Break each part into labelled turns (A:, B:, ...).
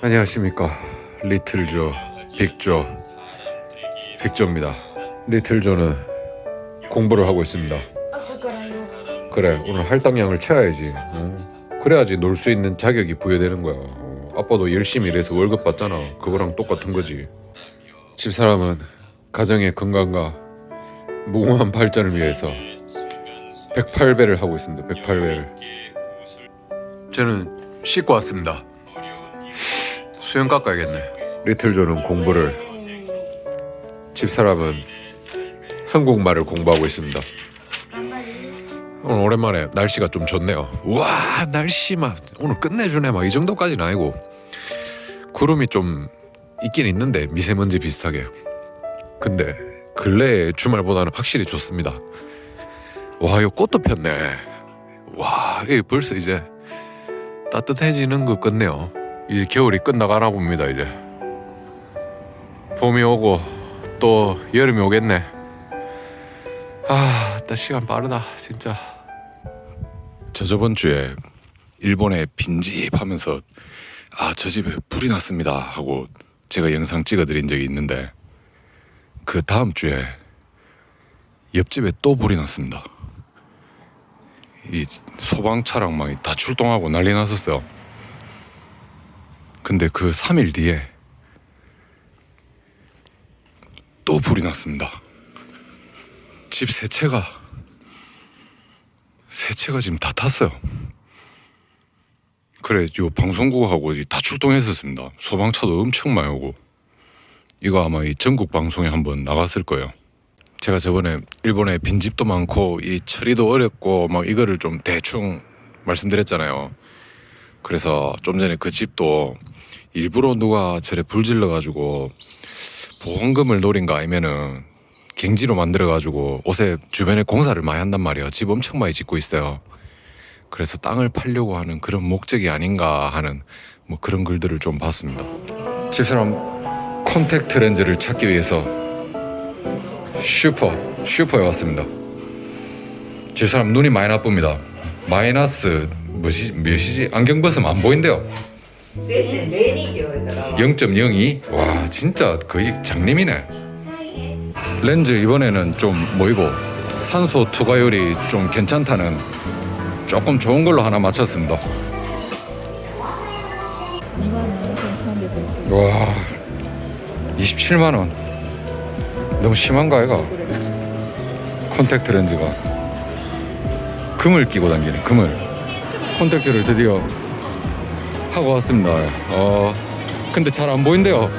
A: 안녕하십니까. 리틀조 빅조 빅조입니다. 리틀조는 공부를 하고 있습니다.
B: 아,
A: 그래 오늘 할당량을 채워야지. 어? 그래야지 놀 수 있는 자격이 부여되는 거야. 어, 아빠도 열심히 일해서 월급 받잖아. 그거랑 똑같은 거지. 집사람은 가정의 건강과 무궁한 발전을 위해서 108배를 하고 있습니다. 108배를. 저는 씻고 왔습니다. 수영 깎아야겠네. 리틀존은 공부를 집사람은 한국말을 공부하고 있습니다. 오늘 오랜만에 날씨가 좀 좋네요. 와 날씨 막 오늘 끝내주네 막 이 정도까지는 아니고 구름이 좀 있긴 있는데 미세먼지 비슷하게. 근데 근래 주말보다는 확실히 좋습니다. 와 이거 꽃도 폈네. 와이 벌써 이제 따뜻해지는 것 같네요. 이제 겨울이 끝나가나 봅니다 이제. 봄이 오고 또 여름이 오겠네. 아, 나 시간 빠르다, 진짜. 저 저번 주에 일본에 빈집하면서 아, 저 집에 불이 났습니다 하고 제가 영상 찍어드린 적이 있는데 그 다음 주에 옆집에 또 불이 났습니다. 이 소방차랑 막다 출동하고 난리 났었어요. 근데 그 3일 뒤에 또 불이 났습니다. 집 세 채가 세 채가 지금 다 탔어요. 그래, 요 방송국하고 이다 출동했었습니다. 소방차도 엄청 많이 오고 이거 아마 이 전국 방송에 한번 나갔을 거예요. 제가 저번에 일본에 빈집도 많고 이 처리도 어렵고 막 이거를 좀 대충 말씀드렸잖아요. 그래서 좀 전에 그 집도 일부러 누가 저래 불질러 가지고 보험금을 노린가 아니면은 갱지로 만들어 가지고 옷에 주변에 공사를 많이 한단 말이에요. 집 엄청 많이 짓고 있어요. 그래서 땅을 팔려고 하는 그런 목적이 아닌가 하는 뭐 그런 글들을 좀 봤습니다. 집사람 콘택트 렌즈를 찾기 위해서 슈퍼 슈퍼에 왔습니다. 집사람 눈이 많이 나쁩니다. 마이너스 몇이, 몇이지? 안경 벗으면 안 보인대요.
C: 0.02?
A: 와, 진짜 거의 장님이네. 렌즈 이번에는 좀 모이고 산소 투과율이 좀 괜찮다는 조금 좋은 걸로 하나 맞췄습니다. 와, 27만 원. 너무 심한가 이거 콘택트 렌즈가 금을 끼고 당기는 금을. 콘택트를 드디어 하고 왔습니다 어 근데 잘 안 보인대요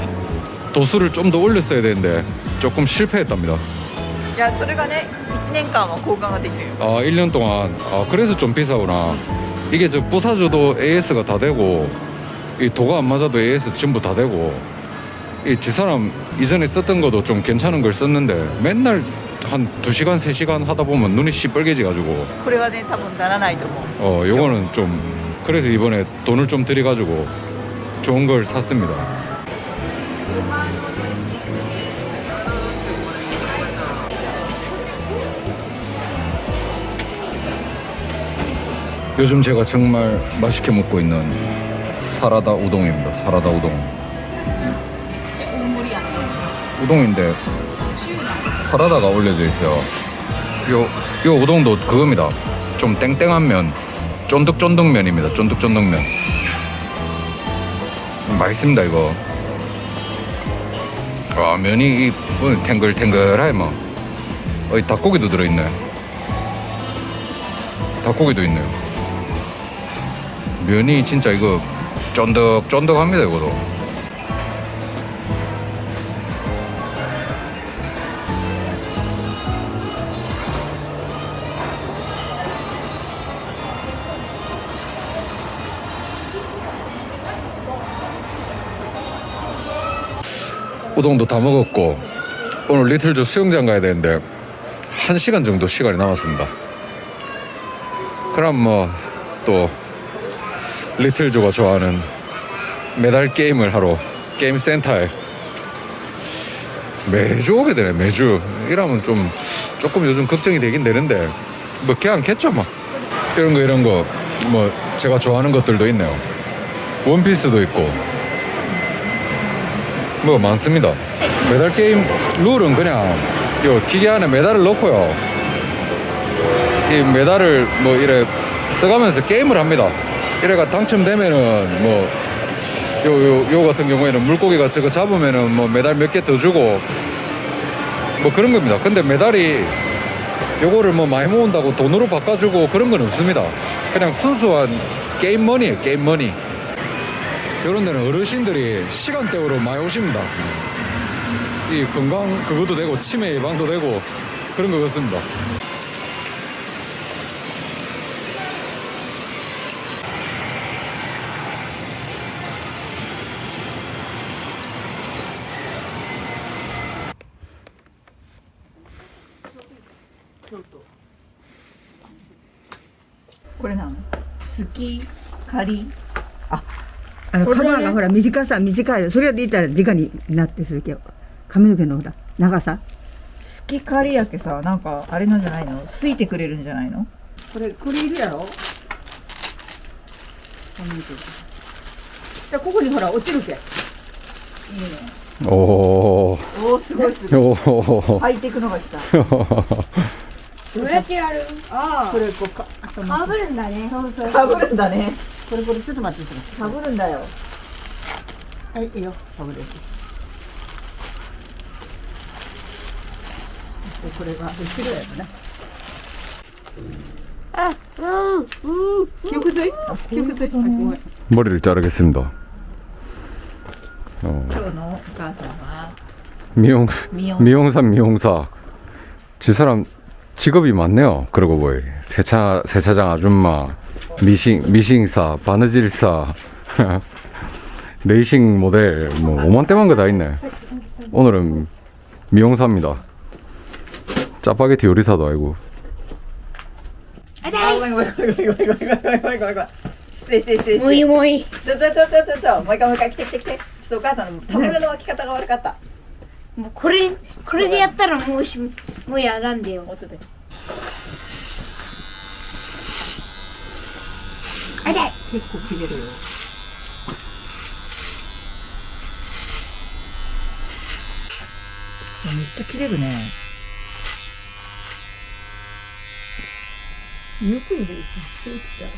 A: 도수를 좀 더 올렸어야 되는데 조금 실패했답니다
C: いやそれがね1年間は交換ができるよ
A: 아 1년 동안 아 그래서 좀 비싸구나 이게 저 부사줘도 AS가 다 되고 이 도가 안 맞아도 AS 전부 다 되고 이 집사람 이전에 썼던 것도 좀 괜찮은 걸 썼는데 맨날 한 2시간 3시간 하다 보면 눈이 시뻘개지 가지고
C: これはね多分ならないと思う
A: 어 요거는 좀 그래서 이번에 돈을 좀 들여 가지고 좋은 걸 샀습니다 요즘 제가 정말 맛있게 먹고 있는 사라다 우동입니다. 사라다 우동.
C: 大盛りやね
A: 우동인데 사라다가 올려져 있어요. 요, 요 우동도 그겁니다. 좀 땡땡한 면, 쫀득쫀득 면입니다. 쫀득쫀득면. 음, 맛있습니다 이거. 와 면이 이 뭐, 탱글탱글해 뭐. 어, 이 닭고기도 들어있네. 닭고기도 있네요. 면이 진짜 이거 쫀득쫀득합니다 이거도. 우동도 다 먹었고 오늘 리틀조 수영장 가야 되는데 한 시간 정도 시간이 남았습니다. 그럼 뭐 또 리틀조가 좋아하는 메달 게임을 하러 게임 센터에 매주 오게 되네 매주 이러면 좀 조금 요즘 걱정이 되긴 되는데 뭐걔 않겠죠 뭐 이런 거 이런 거 뭐 제가 좋아하는 것들도 있네요. 원피스도 있고 뭐 많습니다. 메달 게임 룰은 그냥 요 기계 안에 메달을 넣고요. 이 메달을 뭐 이래 써가면서 게임을 합니다. 이래가 당첨되면은 뭐 요, 요, 요 같은 경우에는 물고기가 저거 잡으면은 뭐 메달 몇 개 더 주고 뭐 그런 겁니다. 근데 메달이 요거를 뭐 많이 모은다고 돈으로 바꿔주고 그런 건 없습니다. 그냥 순수한 게임 머니에요, 게임 머니. 이런 데는 어르신들이 시간대로 많이 오십니다. 이 건강 그것도 되고 치매 예방도 되고 그런 것 같습니다.
C: これなの好き借り
D: あのカバーがほら短さ短い。それで言ったら直になってするけど。髪の毛のほら長さ。
C: 好き借りやけさなんかあれなんじゃないの？すいてくれるんじゃないの？
D: これこれいるやろ？髪の毛。じゃここにほら落ちるけ。
A: おお
D: おおすごいすごい。
A: おー。
C: 履いていくのが来た。
B: どうやってやる。
D: あ
C: これこうか
B: かぶるんだね。そうそう
C: かぶるんだね 그릇그릇
D: 쓰도 맞추고. 다그른다요. 아이요, 다그래.
B: 그래가 한번
D: 필요해 보네. 기억도 해? 기억도 해?
A: 머리를 자르겠습니다. 어. 미용 미용. 사 미용사 집 사람 직업이 많네요. 그러고 보니 세차 세차장 아줌마 미싱 미싱사 바느질사 레이싱 모델 뭐 오만대만 거 다 있네. 오늘은 미용사입니다. 짜파게티 요리사도 아니고.
C: 아이고 아이고 아이고 아이고 아이고 아이고 아이고. 세세세. 모이 모이. 저저저저저 모이가
B: 모이가 키키키키.
C: ちょっとお母さんのタブレの巻き方が悪かった。もうこれこれでやったらもうしもうやなんだよ。어쩌대。
B: あれ。
C: 結構切れるよ。めっちゃ切れるね。
D: ゆっくりでいいそうちゃ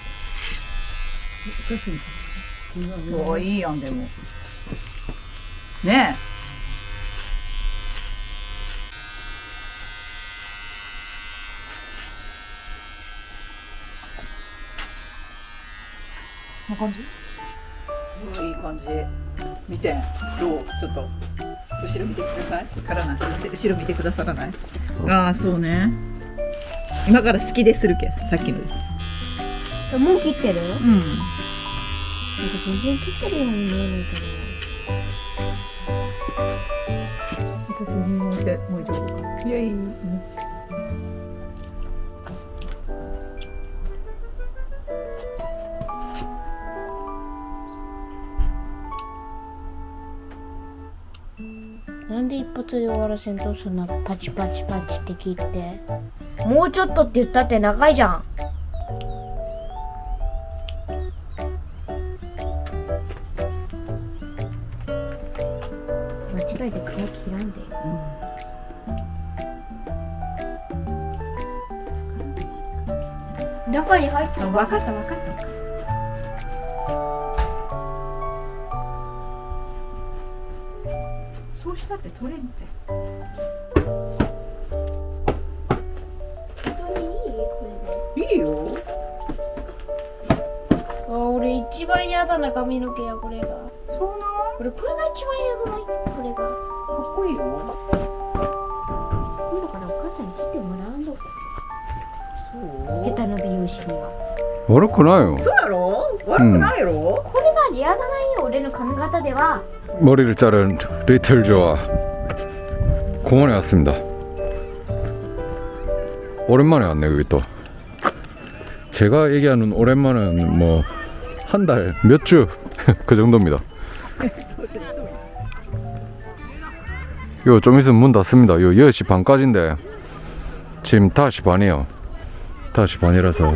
C: おいいやんでも。ねえ感じ？いい感じ。見て。どう？ちょっと後ろ見てください。からない。後ろ見てくださらない？ああそうね。今から好きでするけさっきの。
B: もう切ってる？なんか
C: うん。
B: 全然切ってるように見えないけ
C: 私に置いてもう一度か。いやいい
B: 発で終わらせんとそんなパチパチパチって切って。もうちょっとって言ったって長いじゃん。間違えて皮切らんで。中に入って
C: 分かった分かったそうしたって取れんて。
B: 本当にいい？これで。
C: いいよ。
B: あ俺一番嫌だな髪の毛やこれが。
C: そうな
B: 俺これが一番嫌じゃない？これが。
C: かっこいいよ。
B: 今度からお母さんに切ってもらうの。
C: そう？
B: 下手な美容師には。
A: 悪くないよ。
C: そうやろ？悪くないやろ、
B: うん。が嫌だないよ俺の髪型では
A: 머리를 자른 리틀 조아 공원에 왔습니다. 오랜만에 왔네 여기 또. 제가 얘기하는 오랜만은 뭐 한 달 몇 주 그 정도입니다. 요 좀 있으면 문 닫습니다. 요 10시 반까지인데 지금 5시 반이에요. 5시 반이라서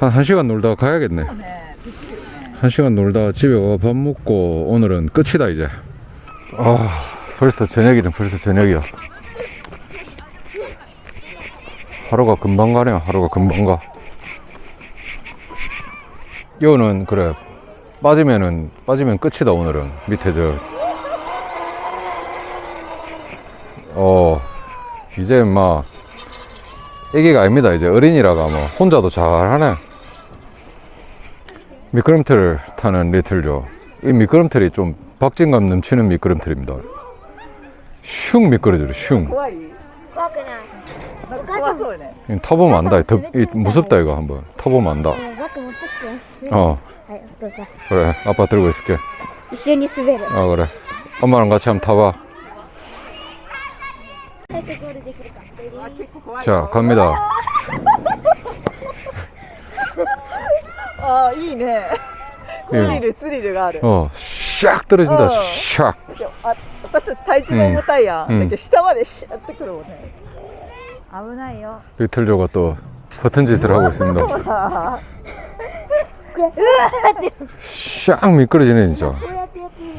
A: 한 1시간 놀다가 가야겠네.
C: 네.
A: 한 시간 놀다 집에 와 밥 먹고 오늘은 끝이다 이제. 아 벌써 저녁이네 벌써 저녁이야 하루가 금방 가네요 하루가 금방 가. 이거는 그래 빠지면은 빠지면 끝이다 오늘은. 밑에 저어 이제 막 애기가 아닙니다 이제. 어린이라가 뭐 혼자도 잘 하네 미끄럼틀을 타는 리틀조 이 미끄럼틀이 좀 박진감 넘치는 미끄럼틀입니다. 슝 미끄러져요 슝. 타보면 안다. 더, 이, 무섭다 이거 한번. 타보면 안다. 어,
B: 어.
A: 그래 아빠 들고 있을게. 아 그래. 엄마랑 같이 한번 타봐. 자 갑니다.
C: ああいいねス
A: いい
C: リルスリルがある
A: 어 샥 떨어진다
C: 어.
A: 샥
C: でもあ私たち体重も重たいやん、
A: うん
C: だけど下までシャってくるもんね危ないよ
A: 리틀조가 또 허튼 짓을 하고 있습니다 샥 미끄러지네 진짜
B: こうやってやってみる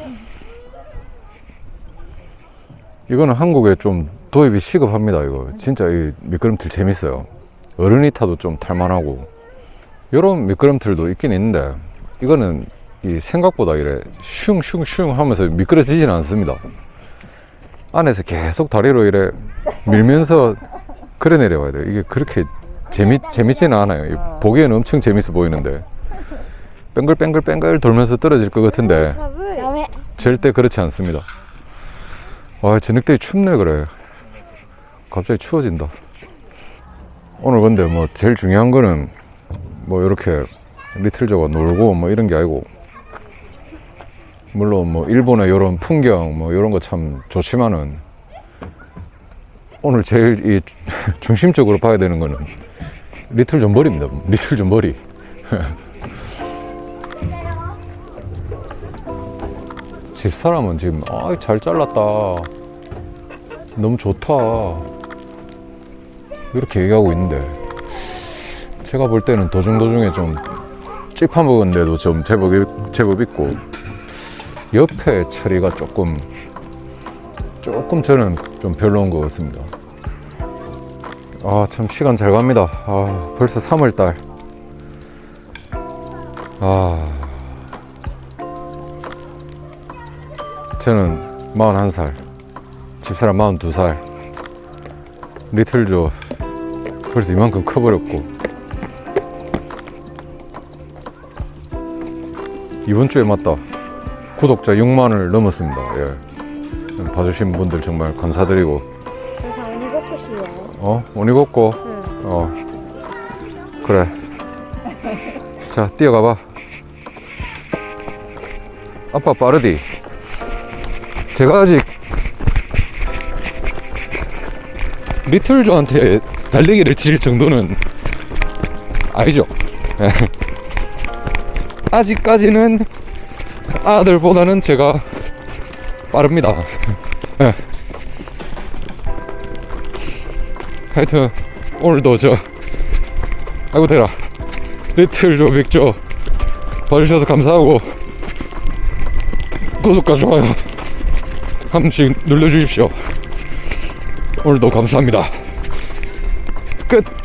A: 이거는 한국에 좀 도입이 시급합니다 이거 진짜 이 미끄럼틀 재밌어요 어른이 타도 좀 탈만하고 이런 미끄럼틀도 있긴 있는데 이거는 이 생각보다 이래 슝슝슝 하면서 미끄러지진 않습니다. 안에서 계속 다리로 이래 밀면서 그래 내려와야 돼요. 이게 그렇게 재미, 재밌지는 않아요. 보기에는 엄청 재밌어 보이는데. 뺑글뺑글뺑글 돌면서 떨어질 것 같은데. 절대 그렇지 않습니다. 아, 와, 저녁때 춥네, 그래. 갑자기 추워진다. 오늘 근데 뭐 제일 중요한 거는 뭐 이렇게 리틀저가 놀고 뭐 이런 게 아니고 물론 뭐 일본의 이런 풍경 뭐 이런 거 참 좋지만은 오늘 제일 이 중심적으로 봐야 되는 거는 리틀저 머리입니다. 리틀저 머리. 집 사람은 지금 아, 잘 잘랐다. 너무 좋다. 이렇게 얘기하고 있는데 제가 볼 때는 도중 도중에 좀 찝어먹은 데도 좀 제법 있- 제법 있고 옆에 처리가 조금 조금 저는 좀 별로인 것 같습니다. 아 참 시간 잘 갑니다. 아 벌써 3월 달. 아 저는 41살, 집사람 42살, 리틀조 벌써 이만큼 커버렸고 이번 주에 맞다 구독자 6만을 넘었습니다. 예. 봐주신 분들 정말 감사드리고.
B: 그래서 오니고꽃이요.
A: 어?
B: 오니고꽃? 응.
A: 어. 그래. 자 뛰어가봐. 아빠 빠르디. 제가 아직 리틀조한테 달리기를 질 정도는 아니죠? 예. 아직까지는 아들보다는 제가 빠릅니다. 예. 하여튼 오늘도 저 아이고 대라. 리틀조 빅조 봐주셔서 감사하고 구독과 좋아요 한 번씩 눌러주십시오. 오늘도 감사합니다. 끝